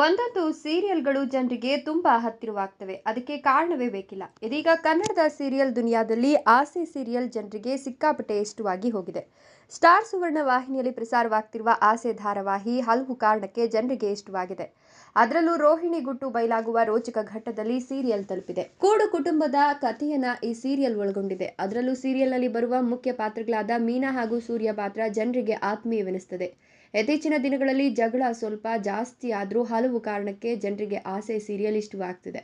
ಒಂದೊಂದು ಸೀರಿಯಲ್ಗಳು ಜನರಿಗೆ ತುಂಬಾ ಹತ್ತಿರವಾಗ್ತವೆ. ಅದಕ್ಕೆ ಕಾರಣವೇ ಬೇಕಿಲ್ಲ. ಇದೀಗ ಕನ್ನಡದ ಸೀರಿಯಲ್ ದುನಿಯಾದಲ್ಲಿ ಆಸೆ ಸೀರಿಯಲ್ ಜನರಿಗೆ ಸಿಕ್ಕಾಪಟ್ಟೆ ಇಷ್ಟವಾಗಿ ಹೋಗಿದೆ. ಸ್ಟಾರ್ ಸುವರ್ಣ ವಾಹಿನಿಯಲ್ಲಿ ಪ್ರಸಾರವಾಗ್ತಿರುವ ಆಸೆ ಧಾರಾವಾಹಿ ಹಲವು ಕಾರಣಕ್ಕೆ ಜನರಿಗೆ ಇಷ್ಟವಾಗಿದೆ. ಅದರಲ್ಲೂ ರೋಹಿಣಿ ಗುಟ್ಟು ಬಯಲಾಗುವ ರೋಚಕ ಘಟ್ಟದಲ್ಲಿ ಸೀರಿಯಲ್ ತಲುಪಿದೆ. ಕೂಡು ಕುಟುಂಬದ ಕಥೆಯನ್ನ ಈ ಸೀರಿಯಲ್ ಒಳಗೊಂಡಿದೆ. ಅದರಲ್ಲೂ ಸೀರಿಯಲ್ನಲ್ಲಿ ಬರುವ ಮುಖ್ಯ ಪಾತ್ರಗಳಾದ ಮೀನಾ ಹಾಗೂ ಸೂರ್ಯ ಪಾತ್ರ ಜನರಿಗೆ ಆತ್ಮೀಯವೆನಿಸುತ್ತದೆ. ಇತ್ತೀಚಿನ ದಿನಗಳಲ್ಲಿ ಜಗಳ ಸ್ವಲ್ಪ ಜಾಸ್ತಿ ಆದರೂ ಹಲವು ಕಾರಣಕ್ಕೆ ಜನರಿಗೆ ಆಸೆ ಸೀರಿಯಲ್ ಇಷ್ಟವಾಗ್ತಿದೆ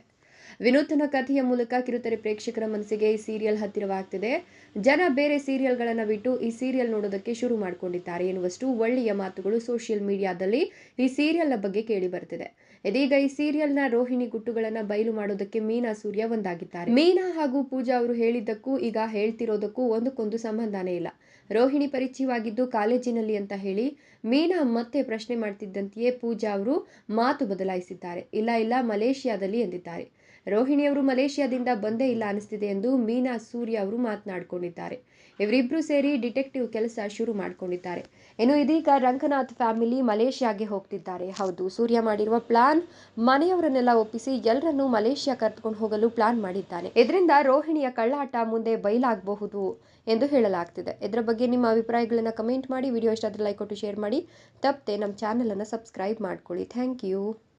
ವಿನೂತನ ಕಥೆಯ ಮೂಲಕ ಕಿರುತೆರೆ ಪ್ರೇಕ್ಷಕರ ಮನಸ್ಸಿಗೆ ಈ ಸೀರಿಯಲ್ ಹತ್ತಿರವಾಗ್ತಿದೆ. ಜನ ಬೇರೆ ಸೀರಿಯಲ್ಗಳನ್ನು ಬಿಟ್ಟು ಈ ಸೀರಿಯಲ್ ನೋಡೋದಕ್ಕೆ ಶುರು ಮಾಡಿಕೊಂಡಿದ್ದಾರೆ ಎನ್ನುವಷ್ಟು ಒಳ್ಳೆಯ ಮಾತುಗಳು ಸೋಷಿಯಲ್ ಮೀಡಿಯಾದಲ್ಲಿ ಈ ಸೀರಿಯಲ್ನ ಬಗ್ಗೆ ಕೇಳಿ ಬರ್ತಿದೆ. ಇದೀಗ ಈ ಸೀರಿಯಲ್ನ ರೋಹಿಣಿ ಗುಟ್ಟುಗಳನ್ನು ಬಯಲು ಮಾಡೋದಕ್ಕೆ ಮೀನಾ ಸೂರ್ಯ ಒಂದಾಗಿದ್ದಾರೆ. ಮೀನಾ ಹಾಗೂ ಪೂಜಾ ಅವರು ಹೇಳಿದ್ದಕ್ಕೂ ಈಗ ಹೇಳ್ತಿರೋದಕ್ಕೂ ಒಂದಕ್ಕೊಂದು ಸಂಬಂಧನೇ ಇಲ್ಲ. ರೋಹಿಣಿ ಪರಿಚಯವಾಗಿದ್ದು ಕಾಲೇಜಿನಲ್ಲಿ ಅಂತ ಹೇಳಿ ಮೀನಾ ಮತ್ತೆ ಪ್ರಶ್ನೆ ಮಾಡ್ತಿದ್ದಂತೆಯೇ ಪೂಜಾ ಅವರು ಮಾತು ಬದಲಾಯಿಸಿದ್ದಾರೆ. ಇಲ್ಲ ಇಲ್ಲ, ಮಲೇಷಿಯಾದಲ್ಲಿ ಎಂದಿದ್ದಾರೆ. ರೋಹಿಣಿಯವರು ಮಲೇಷಿಯಾದಿಂದ ಬಂದೇ ಇಲ್ಲ ಅನಿಸ್ತಿದೆ ಎಂದು ಮೀನಾ ಸೂರ್ಯ ಅವರು ಮಾತನಾಡಿಕೊಂಡಿದ್ದಾರೆ. ಇವರಿಬ್ಬರು ಸೇರಿ ಡಿಟೆಕ್ಟಿವ್ ಕೆಲಸ ಶುರು ಮಾಡಿಕೊಂಡಿದ್ದಾರೆ. ಇನ್ನು ಇದೀಗ ರಂಗನಾಥ್ ಫ್ಯಾಮಿಲಿ ಮಲೇಷಿಯಾಗೆ ಹೋಗ್ತಿದ್ದಾರೆ. ಹೌದು, ಸೂರ್ಯ ಮಾಡಿರುವ ಪ್ಲಾನ್ ಮನೆಯವರನ್ನೆಲ್ಲ ಒಪ್ಪಿಸಿ ಎಲ್ಲರನ್ನೂ ಮಲೇಷಿಯಾ ಕರೆದುಕೊಂಡು ಹೋಗಲು ಪ್ಲಾನ್ ಮಾಡಿದ್ದಾನೆ ಇದರಿಂದ ರೋಹಿಣಿಯ ಕಳ್ಳಾಟ ಮುಂದೆ ಬಯಲಾಗಬಹುದು ಎಂದು ಹೇಳಲಾಗ್ತಿದೆ. ಇದರ ಬಗ್ಗೆ ನಿಮ್ಮ ಅಭಿಪ್ರಾಯಗಳನ್ನು ಕಮೆಂಟ್ ಮಾಡಿ, ವಿಡಿಯೋ ಇಷ್ಟ ಆದರೆ ಲೈಕ್ ಕೊಟ್ಟು ಶೇರ್ ಮಾಡಿ. ತಪ್ಪದೆ ನಮ್ಮ ಚಾನಲನ್ನು ಸಬ್ಸ್ಕ್ರೈಬ್ ಮಾಡ್ಕೊಳ್ಳಿ. Thank you.